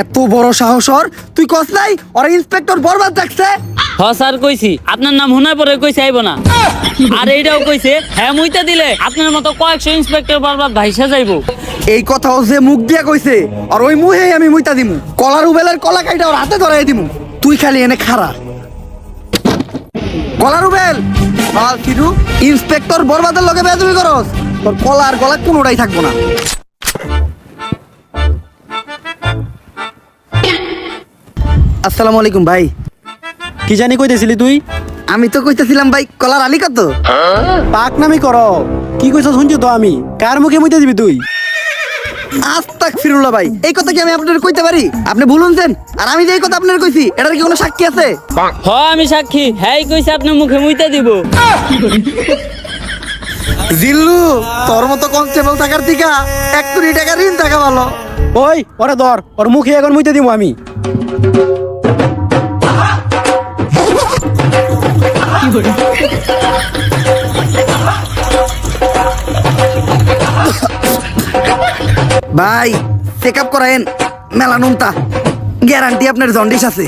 এত বড় সাহস সাহসর তুই কস নাই? ওরা ইন্সপেক্টর বরবাদ ডাকছে হ স্যার কইছি। আপনার নাম হুনায় পরে কইছে আইব না। আর এইটাও কইছে হ্যাঁ মুইতে দিলে আপনার মতো কয়েকশো ইন্সপেক্টর বরবাদ ভাইসা যাইবো। এই কথাও যে মুখ দিয়া কইছে আর ওই মুহে আমি মুইতা দিমু। কলার উবেলের কলা কাইটা ওর হাতে ধরাই দিমু। তুই খালি এনে খারা কলার উবেল বাল কিরু ইন্সপেক্টর বরবাদের লগে বেজমি করস। তোর কলা আর গলা কোনোটাই থাকব না। আসসালামু আলাইকুম ভাই। কি জানি কইতেছিলি তুই? আমি তো কইতেছিলাম ভাই কলার আলী কত? পাক নামি কর। কি কইছ শুনছি তো আমি। কার মুখে মুইতে দিবি তুই? আস্তাক ফিরুল্লাহ ভাই এই কথা কি আমি আপনার কইতে পারি? আপনি ভুলুনছেন আর আমি যে এই কথা আপনার কইছি এটার কি কোনো সাক্ষী আছে? হ আমি সাক্ষী। হ্যাঁ কইছে আপনার মুখে মুইতে দিব। জিল্লু তোর মতো কনস্টেবল থাকার থেকে এক কোটি টাকা ঋণ থাকা ভালো। ওই ওরে ধর ওর মুখে এখন মুইতে দিব আমি। ভাই চেক আপ করায়েন। মেলানুনতা গ্যারান্টি আপনার জন্ডিস আছে।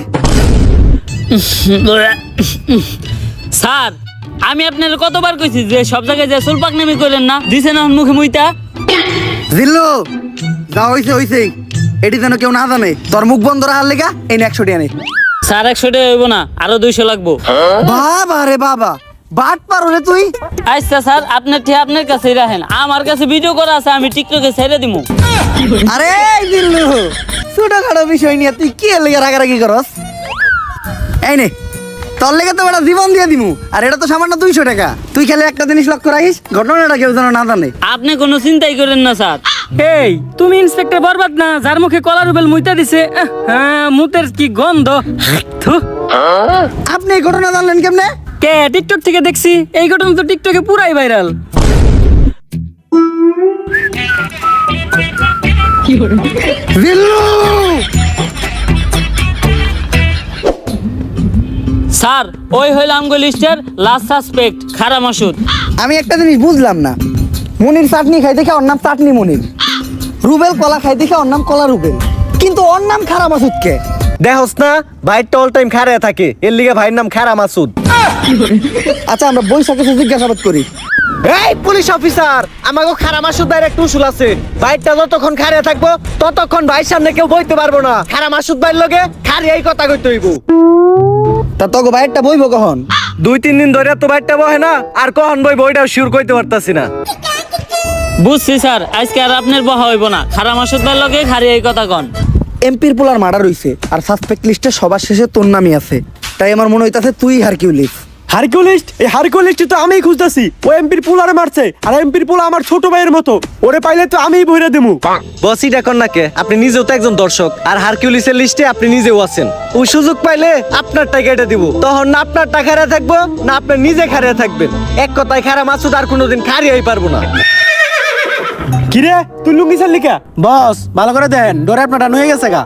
স্যার আমি আপনার কতবার কইছি যে সব জায়গায় যে সুলপাক নামি কইলেন না? দিছেন এখন মুখে মুইতা? জিল্লু যা হইছে হইছে এটি যেন কেউ না জানে তোর মুখ বন্ধ রাখার লেগা এই একশো টাকা নে। স্যার একশো টাকা হইব না আরও দুইশো লাগবো। বাবা রে বাবা বাট পারো রে তুই। আচ্ছা স্যার আপনার ঠিক আপনার কাছেই রাখেন। আমার কাছে ভিডিও করা আছে আমি টিকটকে ছেড়ে দিমু। আরে জিল্লু ছোটখাটো বিষয় নিয়ে তুই কি লেগে রাগারাগি করস? এই নে তোর লেগে তো একটা জীবন দিয়ে দিমু আর এটা তো সামান্য দুইশো টাকা। তুই খেলে একটা জিনিস লক্ষ্য রাখিস ঘটনাটা কেউ যেন না জানে। আপনি কোনো চিন্তাই করেন না স্যার। এই তুমি ইন্সপেক্টর বরবাদ না? যার মুখে কলার উবেল মুইতা দিছে? হ্যাঁ মুতের কি গন্ধ। আপনি এই ঘটনা জানলেন কেমনে? কে? টিকটক থেকে দেখছি। এই ঘটনা তো টিকটকে পুরাই ভাইরাল। স্যার ওই হইল আমগো লিস্টের লাস্ট সাসপেক্ট খারা মাসুদ আমি একটা জিনিস বুঝলাম না। মনির চাটনি খাই দেখে ওর নাম চাটনি মনির। রুবেল কলা খাই দেখে ওর নাম কলা রুবেল। কিন্তু ওর নাম মাসুদকে। দেখোস না ভাইটা অল টাইম খারে থাকে। এর লিগে ভাইয়ের নাম খারা মাসুদ। আচ্ছা আমরা বৈশাখে জিজ্ঞাসাবাদ করি। এই পুলিশ অফিসার আমাকে খারা মাসুদ ভাইয়ের একটা উসুল আছে। ভাইটা যতক্ষণ খারে থাকব ততক্ষণ ভাইয়ের সামনে কেউ বইতে পারব না। খারা মাসুদ ভাইয়ের লগে খারি এই কথা কইতে হইব। তা তোকে বাইরটা বইব কখন? দুই তিন দিন ধরে তো ভাইটা বহে না আর কখন বই বইটাও শিওর কইতে পারতাছি না। বুঝছি স্যার আজকে আর আপনার বহা হইব না। খারা মাসুদ ভাই লগে খারি এই কথা কন। এমপির পোলার মার্ডার হইছে আর সাসপেক্ট লিস্টে সবার শেষে তোর নামই আছে। তাই আমার মনে হইতাছে তুই হারকিউলিস হারকিউলিস্ট এই হারকিউলিস্ট তো আমিই খুঁজতেছি। ও এমপির পুলারে মারছে আর এমপির পুলা আমার ছোট ভাইয়ের মতো। ওরে পাইলে তো আমিই বইরা দেবো বসই দেখুন নাকে আপনি নিজেও তো একজন দর্শক। আর হারকিউলিসের লিস্টে আপনি নিজেও আছেন। ও সুযোগ পাইলে আপনার টাকা এটা দিব। তখন না আপনার টাকা হারিয়ে থাকব না আপনি নিজে খারিয়ে থাকবেন। এক কথায় খারা মাসুদ আর কোনোদিন খারিয়াই পারব না। কিরে তুই লুঙ্গি চাল লিখা বস ভালো করে দেন ডরে আপনার ডান হয়ে গেছে গা।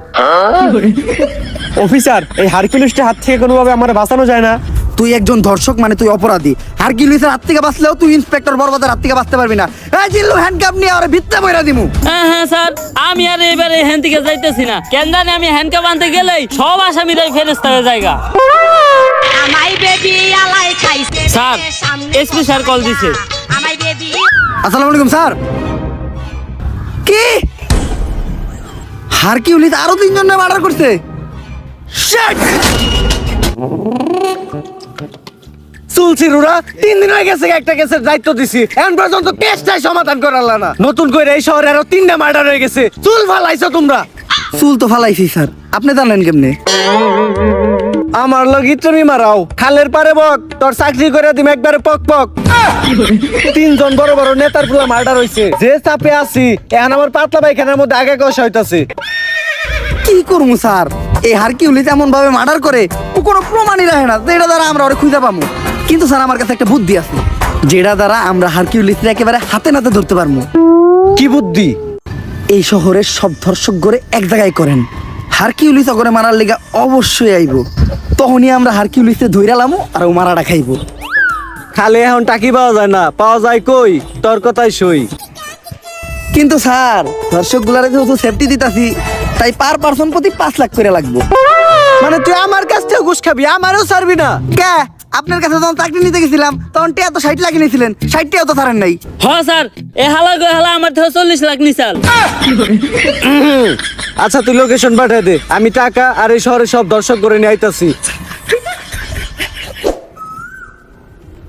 অফিসার এই হারকিউলিস্টের হাত থেকে কোনোভাবে আমার বাঁচানো যায় না। তুই একজন ধর্ষক মানে তুই অপরাধী। হারকিউলিসের হাত থেকে বাঁচলেও তুই ইন্সপেক্টর বরবাদের হাত থেকে বাঁচতে পারবি না। এই জিল্লু হ্যান্ডকাপ নিয়ে ওরে ভিত্তে বইরা দিমু। হ্যাঁ হ্যাঁ স্যার আমি আর এবারে হ্যান থেকে যাইতেছি না। কেন জানি আমি হ্যান্ডকাপ আনতে গেলেই সব আসামিরাই ফেরেস্তা হয়ে জায়গা আমাই বেবি আলাই খাইছে স্যার, SP স্যার কল দিছে। আমাই বেবি আসসালামু আলাইকুম স্যার। কি? হারকিউলিস আরও তিনজন মার্ডার করছে! চুলছি রুরা, তিন দিন হয়ে গেছে, একটা কেসের দায়িত্ব দিছি। এখন পর্যন্ত কেসটাই সমাধান করাল না। নতুন করে এই শহরে আরও তিনটা মার্ডার হয়ে গেছে। চুল ফালাইছো তোমরা। চুল তো ফালাইছি, স্যার। আপনি জানলেন কেমনে? আমার লগি তুমি মারাও। খালের পারে বক তোর চাকরি করে দিম একবারে পক পক। তিনজন বড় বড় নেতার পুরো মার্ডার হইছে। যে চাপে আছি এখন আমার পাতলা পায়খানার মধ্যে আগে কষা হইতাছে। কি করব স্যার? এই হারকিউলিস এমন ভাবে মার্ডার করে ও কোনো প্রমাণই রাখে না যেটা দ্বারা আমরা ওরে খুঁজে পাবো কিন্তু স্যার আমার কাছে একটা বুদ্ধি আছে। যেটা দ্বারা আমরা হারকিউলিসকে একেবারে হাতে নাতে ধরতে পারব কি বুদ্ধি? এই শহরের সব ধর্ষক গড়ে এক জায়গায় করেন। হারকিউলিস অগরে মারার লেগা অবশ্যই আইব। তখনই আমরা হারকিউলিসে ধৈরালামো আর ও মারাটা খাইব। খালে এখন টাকি পাওয়া যায় না পাওয়া যায় কই? তোর কথাই সই। কিন্তু স্যার দর্শক গুলারে যেহেতু সেফটি দিতাছি তাই তাই পার পার্সন প্রতি পাঁচ লাখ করে লাগবে। মানে তুই আমার কাছ থেকে ঘুষ খাবি আমারও ছাড়বি না। কে? আপনার কাছে যখন চাকরি নিতে গেছিলাম তখন টিয়া তো ষাট লাখ নিয়েছিলেন। ষাট টিয়াও তো ছাড়েন নাই। হ স্যার। এ হালা গো হালা আমার থেকে চল্লিশ লাখ নিচাল আচ্ছা তুই লোকেশন পাঠিয়ে দে। আমি টাকা আর এই শহরে সব দর্শক করে নিয়ে আইতাছি।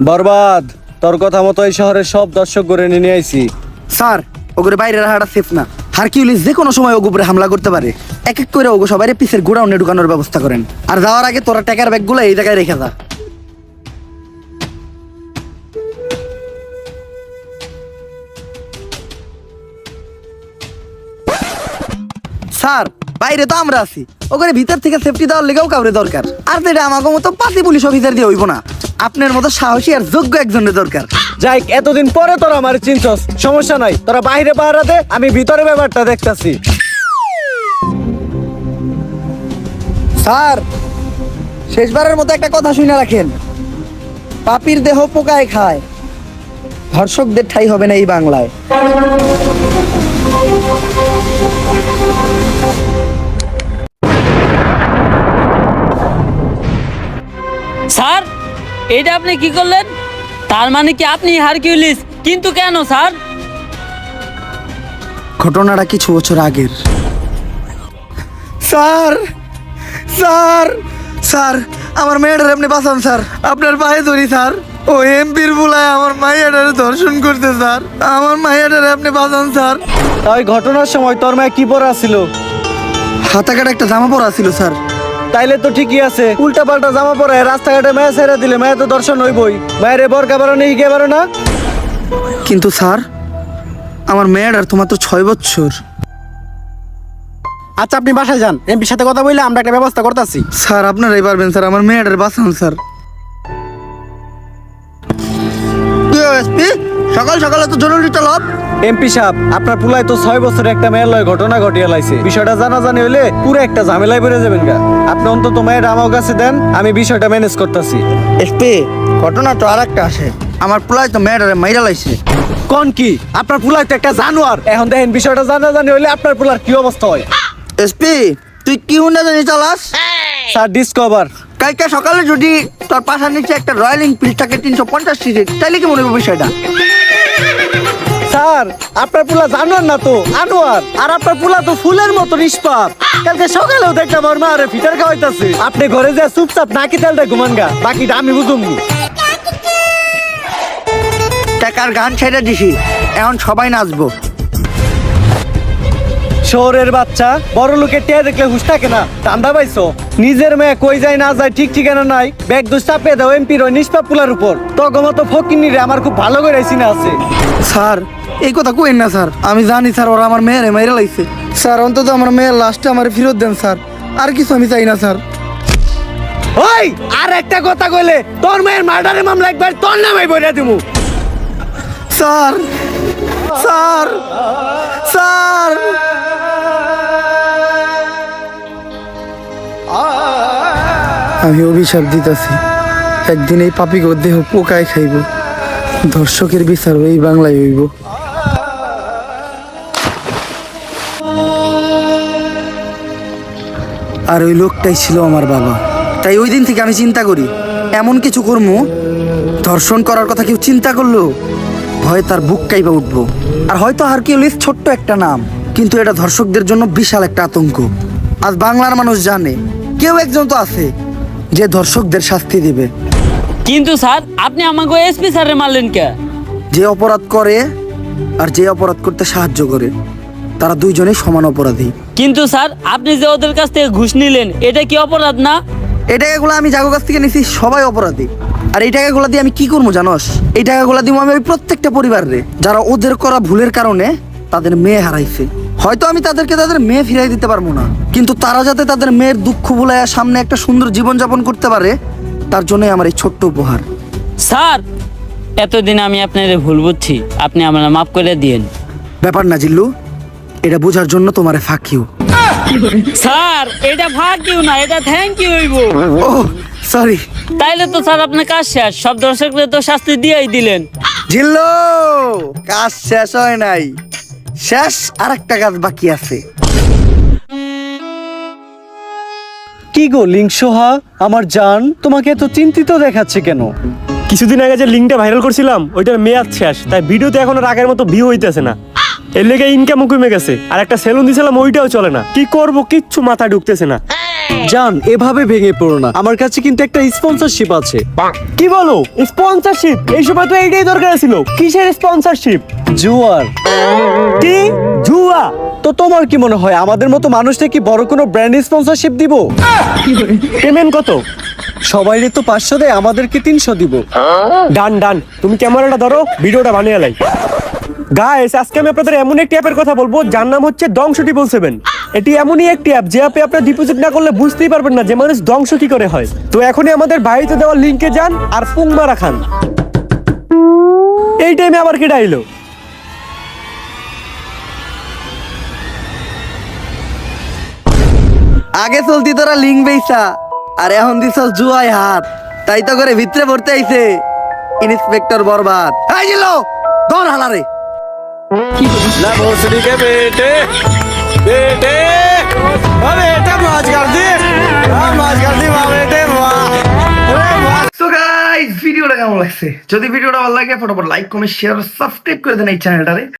বরবাদ তোর কথা মতো এই শহরে সব দর্শক করে নিয়ে আইছি। স্যার ওগুলো বাইরে রাখাটা সেফ না। হারকিউলিস যে কোনো সময় ওগুপরে হামলা করতে পারে। এক এক করে ওগো সবাই পিসের গোডাউনে ঢুকানোর ব্যবস্থা করেন। আর যাওয়ার আগে তোরা টাকার ব্যাগগুলো এই জায়গায় রেখে যা। স্যার বাইরে তো আমরা আছি। ওখানে ভিতর থেকে সেফটি দেওয়ার লেগেও কাউরে দরকার। আর এটা আমাকে মতো পাতি পুলিশ অফিসার দিয়ে হইব না। আপনার মতো সাহসী আর যোগ্য একজনের দরকার। যাই এতদিন পরে তোরা আমার চিনছস। সমস্যা নাই তোরা বাইরে পাহারা দে আমি ভিতরে ব্যাপারটা দেখতাছি। স্যার শেষবারের মতো একটা কথা শুনে রাখেন। পাপির দেহ পোকায় খায়। ধর্ষকদের ঠাই হবে না এই বাংলায়। এটা আপনি কি করলেন? তার মানে কি আপনি হারকিউলিস? কিন্তু কেন স্যার? ঘটনাটা কিছু বছর আগের। স্যার! স্যার! স্যার আমার মেয়েটার আপনি বাঁচান স্যার। আপনার পায়ে ধরি স্যার। ও এমপির বুলায় আমার মাইয়াটারে ধর্ষণ করতে স্যার। আমার মাইয়াটারে আপনি বাঁচান স্যার। তাই ঘটনার সময় তোর মায়ে কি পরা ছিল? হাতাকাটা একটা জামা পরা ছিল স্যার। তাইলে তো ঠিকই আছে। উল্টা পাল্টা জামা পরে রাস্তাঘাটে মায়া ছেড়ে দিলে মায়া তো দর্শন হইবই। মায়ের বরকা বারো নেই কে বারো না? কিন্তু স্যার আমার মেয়ের আর তোমার তো ছয় বছর। আচ্ছা আপনি বাসায় যান। এমপির সাথে কথা বললে আমরা একটা ব্যবস্থা করতেছি। স্যার আপনারাই পারবেন স্যার। আমার মেয়েটার বাঁচান স্যার। সকাল সকালে তো জরুরি তলব এমপি সাহেব আপনার পুলায় তো ছয় বছরে একটা মেয়ের লয় ঘটনা ঘটিয়ে লাইছে। বিষয়টা জানা জানি হইলে পুরো একটা ঝামেলায় বেড়ে যাবেন গা। আপনি অন্তত মায়ের আমার কাছে দেন আমি বিষয়টা ম্যানেজ করতেছি। এসপি ঘটনা তো আর একটা আসে আমার প্রায় তো মেয়েটারে মাইরা লাইছে। কোন কি? আপনার পুলায় তো একটা জানোয়ার। এখন দেখেন বিষয়টা জানা জানি হইলে আপনার পুলার কি অবস্থা হয়? এসপি তুই কি হুন্ডা জানি চালাস? স্যার ডিসকভার কালকে সকালে যদি তোর পাশার নিচে একটা রয়্যাল এনফিল্ড থাকে তিনশো পঞ্চাশ সিটের তাহলে কি মনে হবে বিষয়টা? স্যার আপনার পুলা জানোয়ার না তো আনোয়ার। আর আপনার পুলা তো ফুলের মতো নিষ্পাপ। কালকে সকালেও দেখলাম আমার মা আরে ফিটার খাওয়াইতাছে। আপনি ঘরে যা চুপচাপ নাকি তেলটা ঘুমান গা বাকিটা আমি বুঝুম টাকার গান ছেড়ে দিছি এখন সবাই নাচবো। শহরের বাচ্চা বড় লোকের টিয়া দেখলে হুশ থাকে না ঠান্ডা পাইছো। নিজের মেয়ে কই যায় না যায় ঠিক ঠিকানা নাই। ব্যাগ দুষ চাপিয়ে দাও এমপির ওই নিষ্পাপ পুলার উপর। তগমতো ফকিনি রে আমার খুব ভালো করে চিনা আছে। স্যার এই কথা কইন না স্যার। আমি জানি স্যার ওরা আমার মেয়েরে মাইরা লাইছে। স্যার অন্তত আমার মেয়ের লাস্টে আমার ফেরত দেন স্যার। আর কিছু আমি চাই না স্যার। ওই আর একটা কথা কইলে তোর মেয়ের মার্ডারের মামলা একবার তোর নামে বইরা দিমু। Sir sir sir. আমি অভিশাপ দিতেছি। একদিন এই পাপি দেহ পোকায় খাইব। দর্শকের বিচার এই বাংলায় হইব। আর ওই লোকটাই ছিল আমার বাবা। তাই ওই দিন থেকে আমি চিন্তা করি, এমন কিছু কর্ম? ধর্ষণ করার কথা কেউ চিন্তা করল ভয়ে তার বুক কাইবা উঠবো। আর হয়তো আর হারকিউলিস ছোট্ট একটা নাম, কিন্তু এটা ধর্ষকদের জন্য বিশাল একটা আতঙ্ক। আজ বাংলার মানুষ জানে, কেউ একজন তো আছে যে ধর্ষকদের শাস্তি দিবে। কিন্তু স্যার আপনি আমাকে এসপি স্যারে মারলেন কে? যে অপরাধ করে আর যে অপরাধ করতে সাহায্য করে তারা দুইজনেই সমান অপরাধী। কিন্তু স্যার আপনি যে ওদের কাছ থেকে ঘুষ নিলেন এটা কি অপরাধ না? এই টাকাগুলো আমি জাগো কাছ থেকে নিছি সবাই অপরাধী। আর এই টাকাগুলো দিয়ে আমি কি করব জানোস? এই টাকাগুলো দিব আমি ওই প্রত্যেকটা পরিবারে যারা ওদের করা ভুলের কারণে তাদের মেয়ে হারাইছে। হয়তো আমি তাদেরকে তাদের মেয়ে ফিরাই দিতে পারব না। কিন্তু তারা যাতে তাদের মেয়ের দুঃখ ভুলাইয়া সামনে একটা সুন্দর জীবনযাপন করতে পারে তার জন্যই আমার এই ছোট্ট উপহার। স্যার এতদিন আমি আপনার ভুল বুঝছি। আপনি আমার মাফ করে দিয়েন। ব্যাপার না জিল্লু এটা বোঝার জন্য তোমারে ফাঁকিও স্যার এটা কিউ না এটা থ্যাংক ইউ হইব। ও সরি তাইলে তো স্যার আপনার কাজ শেষ। সব দর্শকদের তো শাস্তি দিয়েই দিলেন। জিল্লু কাজ শেষ হয় নাই। শেষ আর একটা কাজ বাকি আছে। কি গো লিঙ্ক সোহা? আমার জান তোমাকে এত চিন্তিত দেখাচ্ছে কেন? কিছুদিন আগে যে লিঙ্কটা ভাইরাল করছিলাম ওইটার মেয়াদ শেষ। তাই ভিডিওতে এখন আর আগের মতো ভিউ হইতেছে না। এর লেগে ইনকাম কমে গেছে। আর একটা সেলুন দিছিলাম ওইটাও চলে না। কি করব কিচ্ছু মাথা ঢুকতেছে না। জান এভাবে ভেঙে পড়ো না। আমার কাছে কিন্তু একটা স্পন্সরশিপ আছে। কি বলো? স্পন্সরশিপ এই সময় তো এইটাই দরকার ছিল। কিসের স্পন্সরশিপ জুয়ার। কি? জুয়া? তো তোমার কি মনে হয় আমাদের মতো মানুষটা কি বড় কোনো ব্র্যান্ড স্পন্সরশিপ দিব? পেমেন্ট কত? সবাইরে তো পাঁচশো দেয় আমাদেরকে তিনশো দিব। ডান ডান। তুমি ক্যামেরাটা ধরো ভিডিওটা বানিয়ে লাই। গাইস আজকে আমি আপনাদের এমন একটি অ্যাপের কথা বলব যার নাম হচ্ছে দংশ ট্রিপল সেভেন এটি এমনই একটি অ্যাপ যে অ্যাপে আপনার ডিপোজিট না করলে বুঝতেই পারবেন না যে মানুষ ধ্বংস কি করে হয়। তো এখনই আমাদের বাড়িতে দেওয়া লিঙ্কে যান আর পুং মারা খান। এই টাইমে আবার কেটে আইলো আগে চলতি তোরা লিঙ্ক বেইসা আর এখন দিছ জুয়াই হাত। তাই তো করে ভিতরে ভরতে আইছে। ইন্সপেক্টর বরবাদ। এই জিলো ধর হালারে। কেমন লাগছে? যদি ভিডিওটা ভালো লাগে, ফটোফট লাইক কমেন্ট শেয়ার সাবস্ক্রাইব করে দেন এই চ্যানেলটারে